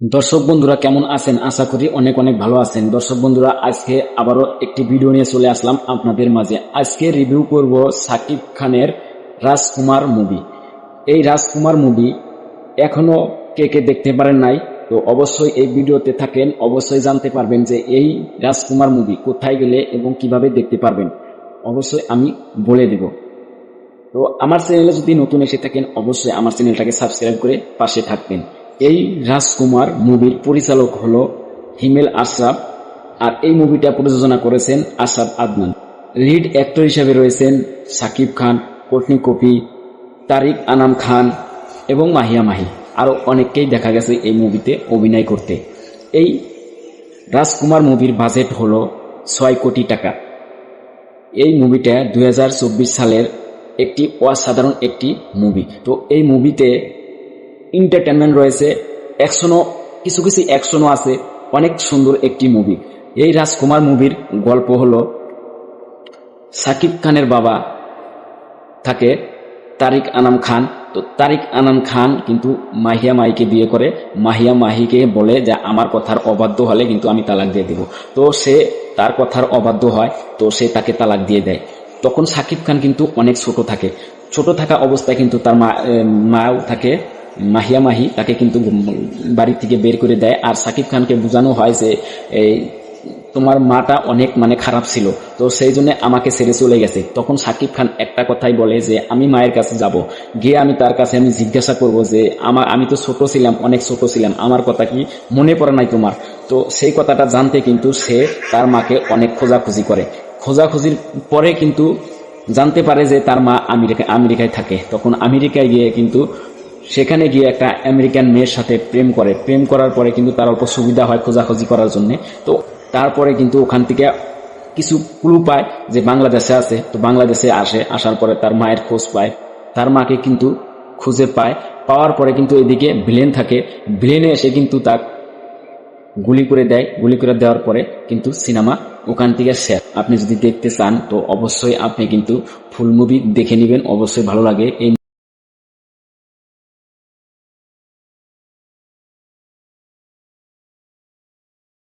দর্শক বন্ধুরা, কেমন আছেন? আশা করি অনেক অনেক ভালো আছেন। দর্শক বন্ধুরা, আজকে আবারও একটি ভিডিও নিয়ে চলে আসলাম আপনাদের মাঝে। আজকে রিভিউ করব সাকিব খানের রাজকুমার মুভি এই রাজকুমার মুভি এখনও কে কে দেখতে পারেন নাই? তো অবশ্যই এই ভিডিওতে থাকেন। অবশ্যই জানতে পারবেন যে এই রাজকুমার মুভি কোথায় গেলে এবং কীভাবে দেখতে পারবেন। অবশ্যই আমি বলে দেব। তো আমার চ্যানেলে যদি নতুন এসে থাকেন, অবশ্যই আমার চ্যানেলটাকে সাবস্ক্রাইব করে পাশে থাকবেন। এই রাজকুমার মুভির পরিচালক হল হিমেল আশরাফ, আর এই মুভিটা প্রযোজনা করেছেন আশরাফ আদনান। লিড অ্যাক্টর হিসেবে রয়েছেন সাকিব খান, কোটনি কপি, তারিক আনাম খান এবং মাহিয়া মাহি। আরও অনেককেই দেখা গেছে এই মুভিতে অভিনয় করতে। এই রাজকুমার মুভির বাজেট হল ছয় কোটি টাকা। এই মুভিটা দু হাজার চব্বিশ সালের একটি অসাধারণ একটি মুভি। তো এই মুভিতে এন্টারটেনমেন্ট রয়েছে। অ্যাকশনও কিছু কিছু অ্যাকশনও আছে। অনেক সুন্দর একটি মুভি এই রাজকুমার মুভির গল্প হলো, সাকিব খানের বাবা থাকে তারিক আনাম খান। তো তারিক আনাম খান কিন্তু মাহিয়া মাহিকে বিয়ে করে। মাহিয়া মাহিকে বলে যে, আমার কথার অবাধ্য হলে কিন্তু আমি তালাক দিয়ে দেব। তো সে তার কথার অবাধ্য হয়, তো সে তাকে তালাক দিয়ে দেয়। তখন সাকিব খান কিন্তু অনেক ছোট থাকে। ছোট থাকা অবস্থায় কিন্তু তার মা মাও থাকে। মাহিয়া মাহি তাকে কিন্তু বাড়ি থেকে বের করে দেয়। আর সাকিব খানকে বোঝানো হয় যে, এই, তোমার মাটা অনেক মানে খারাপ ছিল, তো সেই জন্য আমাকে ছেড়ে চলে গেছে। তখন সাকিব খান একটা কথাই বলে যে, আমি মায়ের কাছে যাব। গিয়ে আমি তার কাছে আমি জিজ্ঞাসা করব যে, আমার, আমি তো ছোট ছিলাম, অনেক ছোট ছিলাম, আমার কথা কি মনে পড়ে নাই তোমার? তো সেই কথাটা জানতে কিন্তু সে তার মাকে অনেক খোঁজাখুঁজি করে। খোঁজাখুঁজির পরে কিন্তু জানতে পারে যে তার মা আমেরিকা আমেরিকায় থাকে। তখন আমেরিকায় গিয়ে কিন্তু সেখানে গিয়ে একটা আমেরিকান মেয়ের সাথে প্রেম করে। প্রেম করার পরে কিন্তু তার অল্প সুবিধা হয় খোঁজাখুঁজি করার জন্য। তো তারপরে কিন্তু ওখান থেকে কিছু ক্লু পায় যে বাংলাদেশে আছে। তো বাংলাদেশে আসে, আসার পরে তার মায়ের খোঁজ পায়। তার মাকে কিন্তু খুঁজে পায়। পাওয়ার পরে কিন্তু এদিকে ভিলেন থাকে। ভিলেনে এসে কিন্তু তার গুলি করে দেয়। গুলি করে দেওয়ার পরে কিন্তু সিনেমা ওখান থেকে শেষ। আপনি যদি দেখতে চান, তো অবশ্যই আপনি কিন্তু ফুল মুভি দেখে নেবেন। অবশ্যই ভালো লাগে এই